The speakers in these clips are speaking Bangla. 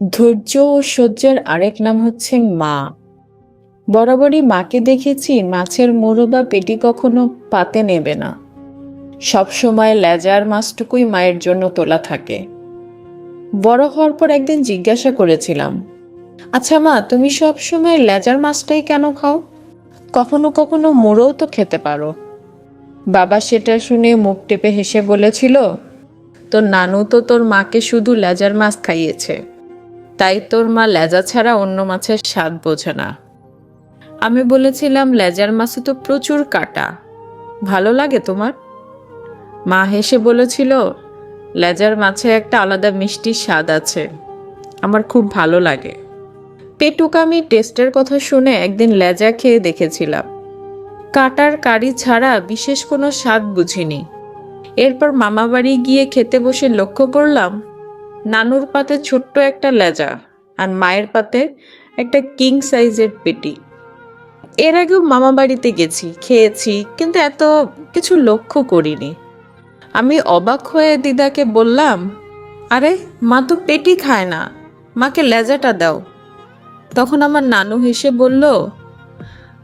ধৈর্য ও সহ্যের আরেক নাম হচ্ছে মা। বরাবরই মাকে দেখেছি মাছের মুড়ো বা পেটি কখনো পাতে নেবে না। সবসময় লেজার মাছটুকুই মায়ের জন্য তোলা থাকে। বড় হওয়ার পর একদিন জিজ্ঞাসা করেছিলাম আচ্ছা মা, তুমি সব সময় লেজার মাছটাই কেন খাও? কখনো কখনো মুড়োও তো খেতে পারো। বাবা সেটা শুনে মুখ টেপে হেসে বলেছিল, তোর নানু তো তোর মাকে শুধু লেজার মাছ খাইয়েছে। তাই তোর মা লেজা ছাড়া অন্য মাছের স্বাদ বোঝে না। আমি বলেছিলাম, লেজার মাছে তো প্রচুর কাটা। ভালো লাগে তোমার? মা হেসে বলেছিল, লেজার মাছে একটা আলাদা মিষ্টি স্বাদ আছে। আমার খুব ভালো লাগে। পেটুকামি টেস্টের কথা শুনে একদিন লেজা খেয়ে দেখেছিলাম। কাটার কারি ছাড়া বিশেষ কোনো স্বাদ বুঝিনি। এরপর মামাবাড়ি গিয়ে খেতে বসে লক্ষ্য করলাম নানুর পাতে ছোট্ট একটা লেজা আর মায়ের পাতে একটা কিং সাইজের পেটি। এর আগেও মামা বাড়িতে গেছি, খেয়েছি, কিন্তু এত কিছু লক্ষ্য করিনি। আমি অবাক হয়ে দিদাকে বললাম, আরে, মা তো পেটি খায় না, মাকে লেজাটা দাও। তখন আমার নানু হেসে বলল,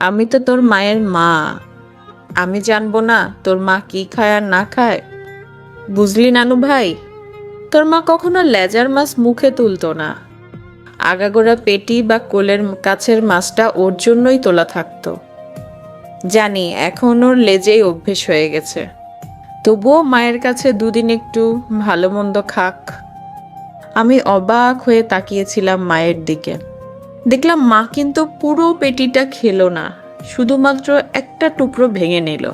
আমি তো তোর মায়ের মা, আমি জানব না তোর মা কি খায় আর না খায়। বুঝলি নানু ভাই? তোর মা কখনো লেজার মাছ মুখে তুলতো না। আগাগোড়া পেটি বা কোলের কাছের মাছটা ওর জন্যই তোলা থাকতো। জানি, এখন ওর লেজেই অভ্যেস হয়ে গেছে। তবুও মায়ের কাছে দুদিন একটু ভালো মন্দ খাক। আমি অবাক হয়ে তাকিয়েছিলাম মায়ের দিকে। দেখলাম মা কিন্তু পুরো পেটিটা খেলো না, শুধুমাত্র একটা টুকরো ভেঙে নিল।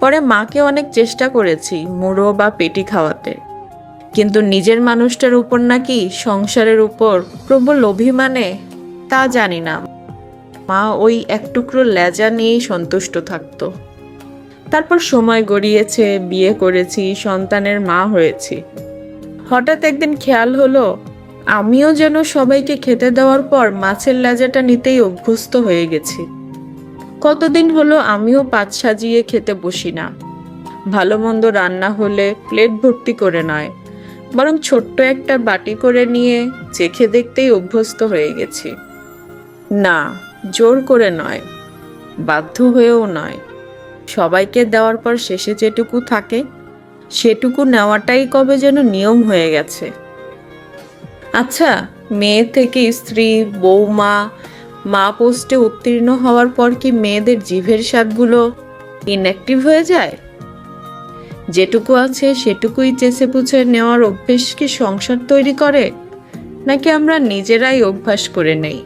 পরে মাকে অনেক চেষ্টা করেছি, মুড়ো বা পেটি খাওয়াতে। কিন্তু নিজের মানুষটার উপর নাকি সংসারের উপর প্রবল অভিমানে তা জানি না। মা ওই এক টুকরো লেজা নিয়েই সন্তুষ্ট থাকতো। তারপর সময় গড়িয়েছে, বিয়ে করেছি, সন্তানের মা হয়েছি। হঠাৎ একদিন খেয়াল হলো, আমিও যেন সবাইকে খেতে দেওয়ার পর মাছের লেজাটা নিতেই অভ্যস্ত হয়ে গেছি। কতদিন হলো আমিও পাত সাজিয়ে খেতে বসি না। ভালো মন্দ রান্না হলে প্লেট ভর্তি করে নয়। বরং ছোট্ট একটা বাটি করে নিয়ে চেখে দেখতেই অভ্যস্ত হয়ে গেছি। না, জোর করে নয়, বাধ্য হয়েও নয়। সবাইকে দেওয়ার পর শেষে যেটুকু থাকে, সেটুকু নেওয়াটাই কবে যেন নিয়ম হয়ে গেছে। আচ্ছা মেয়ে থেকে স্ত্রী বৌমা মা পোস্টে উত্তীর্ণ হওয়ার পর কি মেয়েদের জিভের স্বাদগুলো ইনঅ্যাক্টিভ হয়ে যায়? যেটুকু আছে সেটুকুই চেষে বুঝে নেওয়ার অভ্যেস কি সংসার তৈরি করে? নাকি আমরা নিজেরাই অভ্যাস করে নেই?